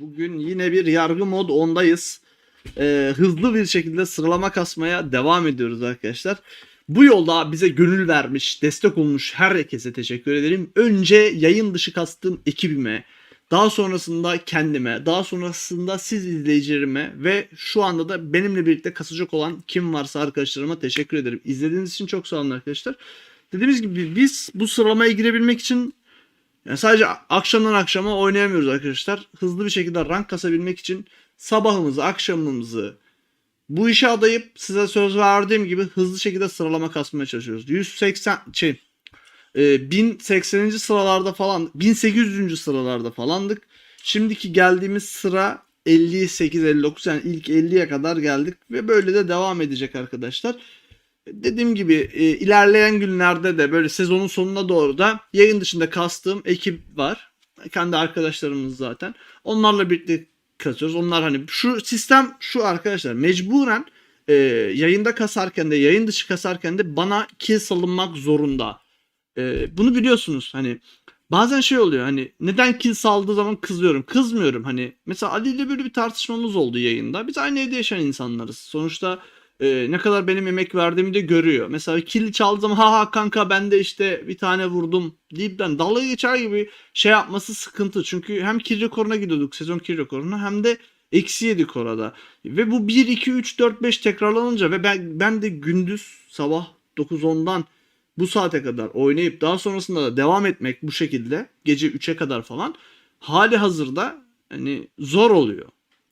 Bugün yine bir yargı mod 10'dayız. Ee, hızlı bir şekilde sıralama kasmaya devam ediyoruz arkadaşlar. Bu yolda bize gönül vermiş, destek olmuş herkese teşekkür ederim. Önce yayın dışı kastığım ekibime, daha sonrasında kendime, daha sonrasında siz izleyicilerime ve şu anda da benimle birlikte kasacak olan kim varsa arkadaşlarıma teşekkür ederim. İzlediğiniz için çok sağ olun arkadaşlar. Dediğimiz gibi biz bu sıralamaya girebilmek için yani sadece akşamdan akşama oynayamıyoruz arkadaşlar. Hızlı bir şekilde rank kasabilmek için sabahımızı, akşamımızı bu işe adayıp size söz verdiğim gibi hızlı şekilde sıralama kasmaya çalışıyoruz. 180 şey e, 1080. sıralarda falan 1800. sıralarda falandık. Şimdiki geldiğimiz sıra 58 59 yani ilk 50'ye kadar geldik ve böyle de devam edecek arkadaşlar. Dediğim gibi e, ilerleyen günlerde de böyle sezonun sonuna doğru da yayın dışında kastığım ekip var. Kendi arkadaşlarımız zaten. Onlarla birlikte kasıyoruz. Onlar hani şu sistem şu arkadaşlar mecburen e, yayında kasarken de yayın dışı kasarken de bana kill salınmak zorunda. E, bunu biliyorsunuz hani bazen şey oluyor hani neden kill saldığı zaman kızıyorum. Kızmıyorum hani mesela Ali ile böyle bir tartışmamız oldu yayında. Biz aynı evde yaşayan insanlarız. Sonuçta e, ne kadar benim emek verdiğimi de görüyor. Mesela kill çaldığı zaman ha ha kanka ben de işte bir tane vurdum deyip ben dalga geçer gibi şey yapması sıkıntı. Çünkü hem kill rekoruna gidiyorduk sezon kill rekoruna hem de eksi yedik orada. Ve bu 1, 2, 3, 4, 5 tekrarlanınca ve ben, ben de gündüz sabah 9-10'dan bu saate kadar oynayıp daha sonrasında da devam etmek bu şekilde gece 3'e kadar falan hali hazırda hani zor oluyor.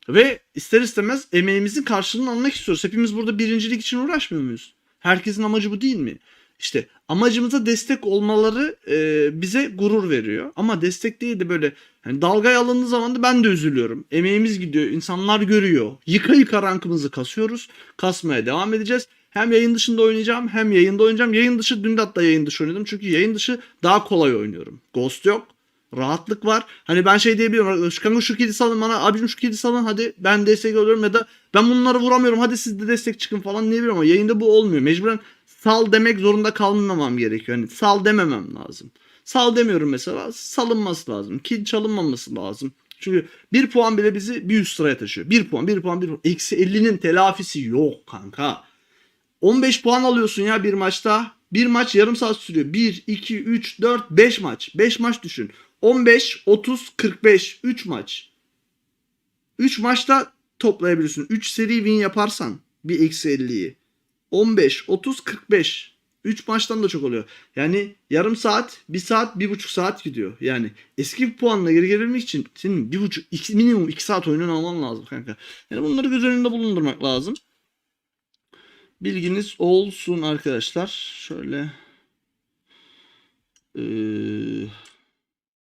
Ve ister istemez emeğimizin karşılığını almak istiyoruz. Hepimiz burada birincilik için uğraşmıyor muyuz? Herkesin amacı bu değil mi? İşte amacımıza destek olmaları e, bize gurur veriyor. Ama destek değil de böyle hani dalgaya alındığı zaman da ben de üzülüyorum. Emeğimiz gidiyor, insanlar görüyor. Yıka yıka rankımızı kasıyoruz. Kasmaya devam edeceğiz. Hem yayın dışında oynayacağım hem yayında oynayacağım. Yayın dışı dün de hatta yayın dışı oynadım. Çünkü yayın dışı daha kolay oynuyorum. Ghost yok. Rahatlık var. Hani ben şey diyebiliyorum. Şu kanka şu kedi salın bana. Abicim şu kedi salın hadi. Ben destek alıyorum ya da ben bunları vuramıyorum. Hadi siz de destek çıkın falan diyebilirim ama yayında bu olmuyor. Mecburen sal demek zorunda kalmamam gerekiyor. Hani sal dememem lazım. Sal demiyorum mesela. Salınması lazım. Kill çalınmaması lazım. Çünkü bir puan bile bizi bir üst sıraya taşıyor. Bir puan, bir puan, bir puan. Eksi 50'nin telafisi yok kanka. 15 puan alıyorsun ya bir maçta. Bir maç yarım saat sürüyor. 1, 2, 3, 4, 5 maç. 5 maç düşün. 15, 30, 45. 3 maç. 3 maçta toplayabiliyorsun. 3 seri win yaparsan bir eksi 50'yi. 15, 30, 45. 3 maçtan da çok oluyor. Yani yarım saat, 1 saat, 1,5 saat gidiyor. Yani eski bir puanla geri gelebilmek için senin 1,5, iki, minimum 2 saat oyunun alman lazım kanka. Yani bunları göz önünde bulundurmak lazım. Bilginiz olsun arkadaşlar. Şöyle. Ee,